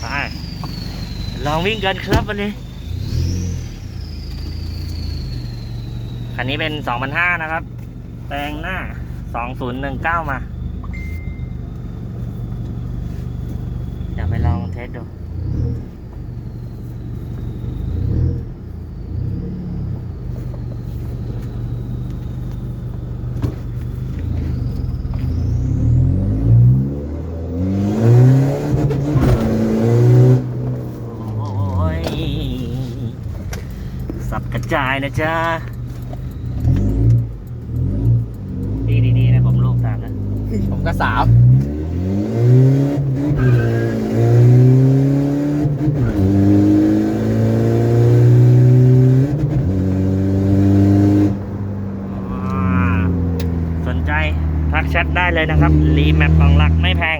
ไปลองวิ่งกันครับวันนี้ คันนี้เป็น2,500นะครับ แปลงหน้า 2019 มา เดี๋ยวไปลองเทสดู โอ้ย สับกระจายนะจ๊ะดีดีๆนะผมลูกตามนะ ผมก็สามอ่าสนใจทักแชทได้เลยนะครับ รีแมปของหลักไม่แพง